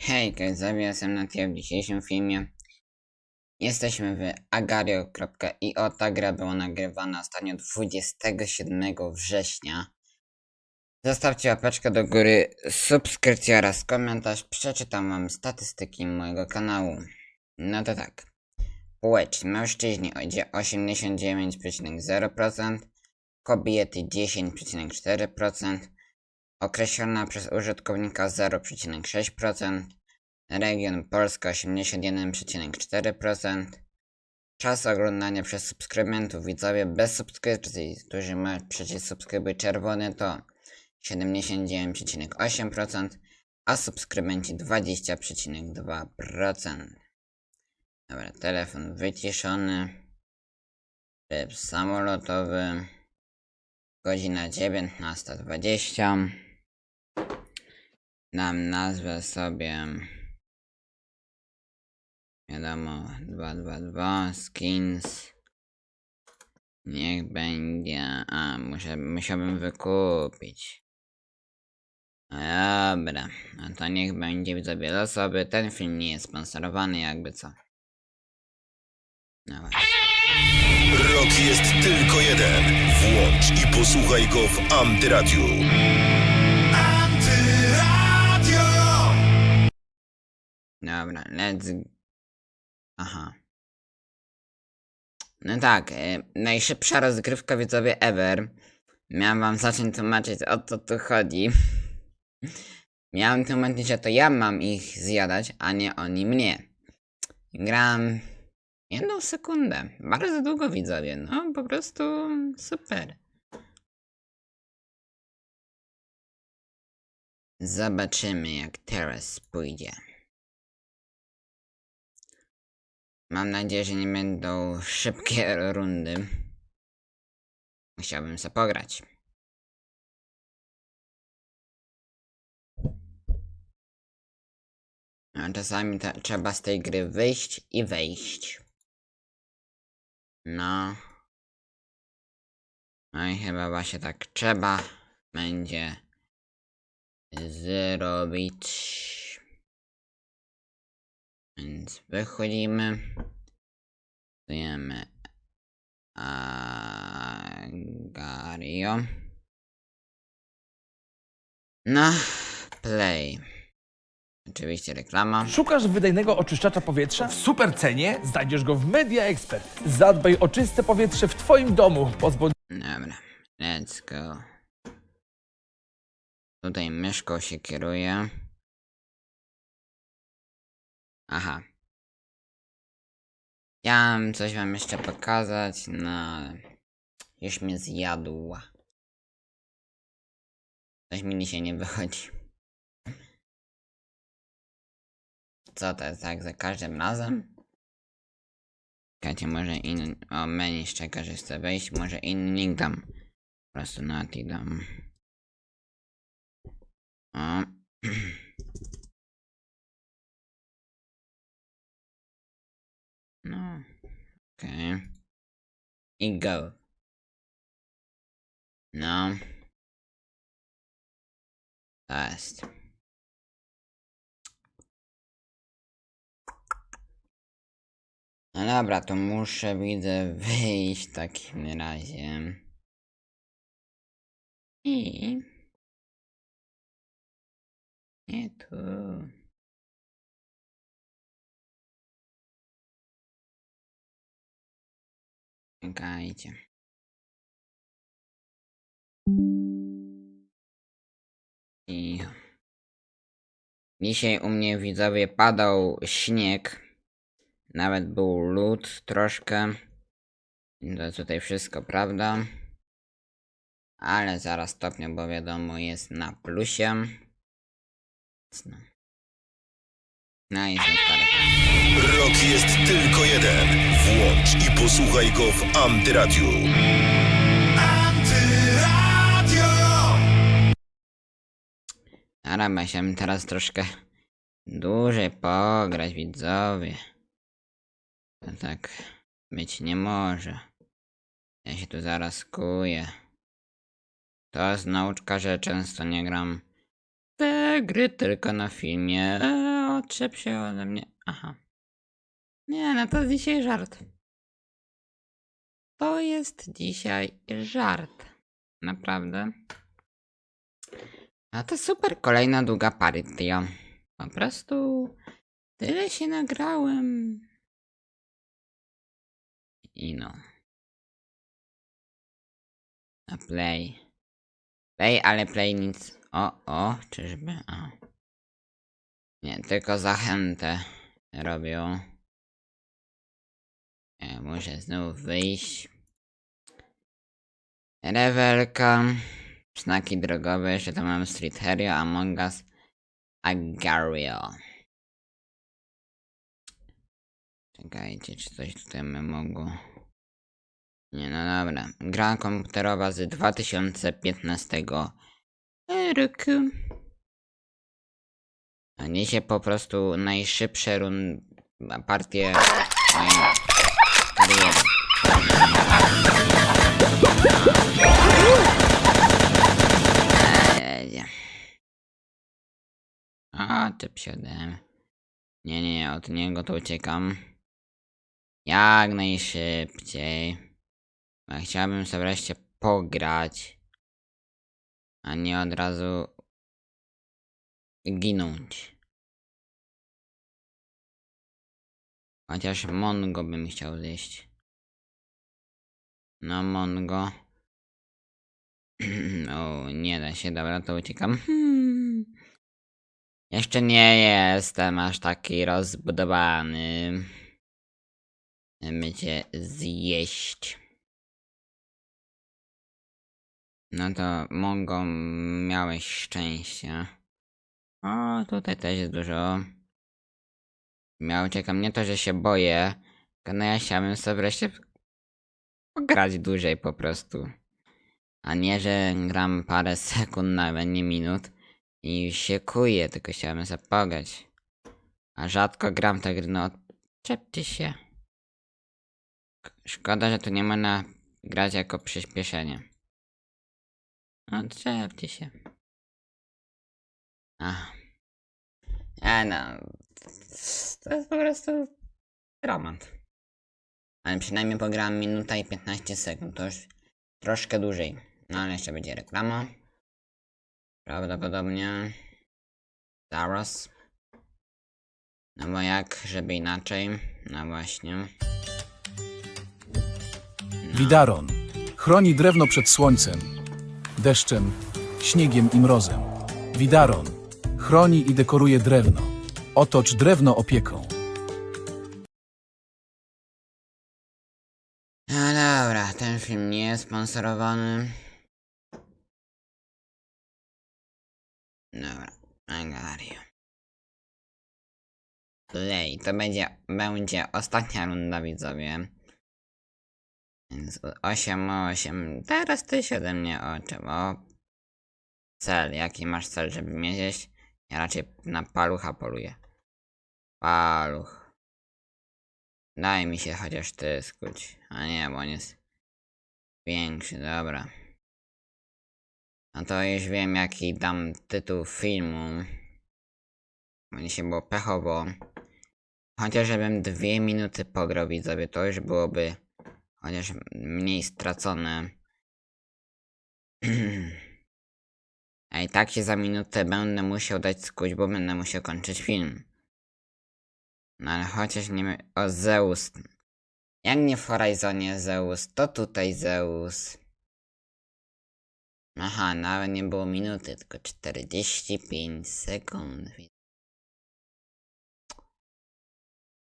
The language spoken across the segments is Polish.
Hej, Kajzowie, jestem na w dzisiejszym filmie. Jesteśmy w agario.io. Ta gra była nagrywana ostatnio 27 września. Zostawcie łapeczkę do góry, subskrypcję oraz komentarz. Przeczytam wam statystyki mojego kanału. No to tak. Płeć mężczyźni idzie 89,0%, kobiety 10,4%, określona przez użytkownika 0,6%, region Polska 81,4%, czas oglądania przez subskrybentów widzowie bez subskrypcji, którzy mają przycisk subskrybuj czerwony to 79,8%, a subskrybenci 20,2%. Dobra, telefon wyciszony, tryb samolotowy, godzina 19.20. Dam nazwę sobie wiadomo 222 skins niech będzie a muszę, musiałbym wykupić no dobra no to niech będzie widzowie losowy ten film nie jest sponsorowany jakby co właśnie. Rok jest tylko jeden. Włącz i posłuchaj go w Antyradiu. Dobra, let's. Aha. No tak, e, najszybsza rozgrywka widzowie ever. Miałem wam zacząć tłumaczyć o co tu chodzi. Miałem tłumaczyć, że to ja mam ich zjadać, a nie oni mnie. Gram jedną sekundę. Bardzo długo widzowie, no po prostu super. Zobaczymy jak teraz pójdzie. Mam nadzieję, że nie będą szybkie rundy. Chciałbym sobie pograć. A czasami ta, trzeba z tej gry wyjść i wejść. No. No i chyba właśnie tak trzeba będzie zrobić. Więc wychodzimy. Dajemy Agario. No, play. Oczywiście reklama. Szukasz wydajnego oczyszczacza powietrza? W super cenie znajdziesz go w Media Expert. Zadbaj o czyste powietrze w Twoim domu. Pozbądź Dobra, let's go. Tutaj myszką się kieruje. Aha. Chciałem coś wam jeszcze pokazać, no już mnie zjadła. Coś mi dzisiaj nie wychodzi. Co to jest tak za każdym razem? Czekajcie, może inny... O, menu czeka, że chcę wejść, może inny link dam. Po prostu na dam. O. No. Okej. Okay. I go. No. Jest. No dobra, to muszę widzę wyjść w takim razie. I... Nie tu. Czekajcie. I... Dzisiaj u mnie widzowie padał śnieg. Nawet był lód troszkę. To tutaj wszystko prawda. Ale zaraz stopniu, bo wiadomo jest na plusie. Są parę. Rok jest tylko jeden. Włącz i posłuchaj go w Antyradiu. Antyradio! Ale chciałbym teraz troszkę dłużej pograć widzowie. To tak być nie może. Ja się tu zaraz kuję. To jest nauczka, że często nie gram te gry tylko na filmie. Otrzep się ode mnie. Aha. Nie, no to dzisiaj żart. To jest dzisiaj żart. Naprawdę. A to super, kolejna długa partia. Po prostu tyle się nagrałem. I no. A play. Play, ale play nic. O, o, czyżby? A. Nie, tylko zachętę robią. Ja muszę znów wyjść. Rewelka. Znaki drogowe, jeszcze tam mam Street Harrier, Among Us, Agario. Czekajcie, czy coś tutaj my mogło... Nie, no dobra. Gra komputerowa z 2015 roku. A niesie po prostu najszybsze run... partie mojej kariery. Eee. A, ty psiodem. Nie, nie, od niego to uciekam. Jak najszybciej. Chciałbym sobie wreszcie pograć. A nie od razu ginąć. Chociaż Mongo bym chciał zjeść. No Mongo. o, nie da się, dobra, to uciekam. Hmm. Jeszcze nie jestem aż taki rozbudowany. By cię zjeść. No to Mongo miałeś szczęście. O, tutaj też jest dużo. Ja uciekam nie to, że się boję, tylko no ja chciałbym sobie wreszcie pograć dłużej po prostu. A nie, że gram parę sekund, nawet nie minut i się kuję, tylko chciałbym sobie pograć. A rzadko gram te gry, no odczepcie się. Szkoda, że tu nie można grać jako przyspieszenie. Odczepcie się. Ach. A no. To jest po prostu dramat. Ale przynajmniej pograłem minuta i 15 sekund, to już troszkę dłużej. No ale jeszcze będzie reklama. Prawdopodobnie. Zaraz. No bo jak, żeby inaczej. No właśnie. Widaron chroni drewno przed słońcem, deszczem, śniegiem i mrozem. Widaron chroni i dekoruje drewno. Otocz drewno opieką. No dobra, ten film nie jest sponsorowany. Dobra, Angario. Play, to będzie, będzie ostatnia runda widzowie. Więc 8 8. Teraz ty się ode mnie oczy, bo cel, jaki masz cel, żeby mnie zjeść? Ja raczej na palucha poluję. Paluch. Daj mi się chociaż ty skuć. A nie, bo on jest większy, dobra. No to już wiem jaki dam tytuł filmu. Będzie się było pechowo. Chociaż żebym dwie minuty pograł widzowie, to już byłoby chociaż mniej stracone. A i tak się za minutę będę musiał dać skuć, bo będę musiał kończyć film. No ale chociaż nie. O Zeus. Jak nie w Horizonie Zeus, to tutaj Zeus. Aha, nawet nie było minuty, tylko 45 sekund.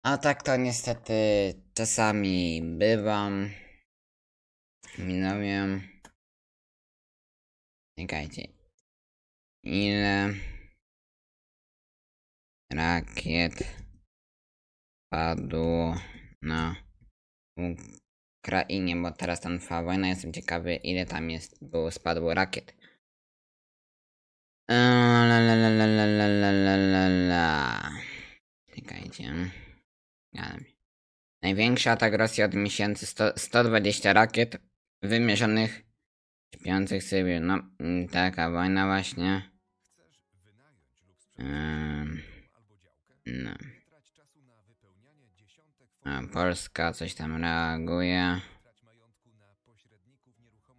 A tak to niestety czasami bywam. Minąłem. Czekajcie. Ile rakiet padło na Ukrainie, bo teraz tam trwa wojna. Jestem ciekawy, ile tam jest, było spadło rakiet. Eee, La la la la la la la la la. Czekajcie. Największy atak Rosji od miesięcy 100, 120 rakiet wymierzonych śpiących Sybiu. No, mm, taka wojna właśnie. Form Polska coś tam reaguje.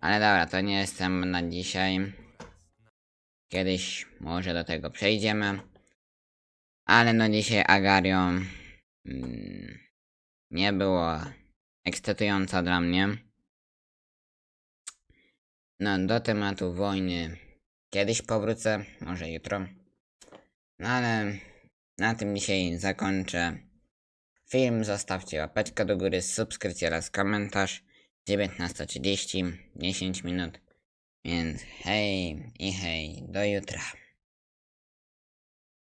Ale dobra, to nie jestem na dzisiaj. Kiedyś może do tego przejdziemy. Ale no dzisiaj Agario mm, nie było ekscytująca dla mnie. No do tematu wojny kiedyś powrócę, może jutro. No ale na tym dzisiaj zakończę. Film zostawcie łapeczkę do góry, subskrypcję oraz komentarz. 19.30, 10 minut. Więc hej i hej, do jutra.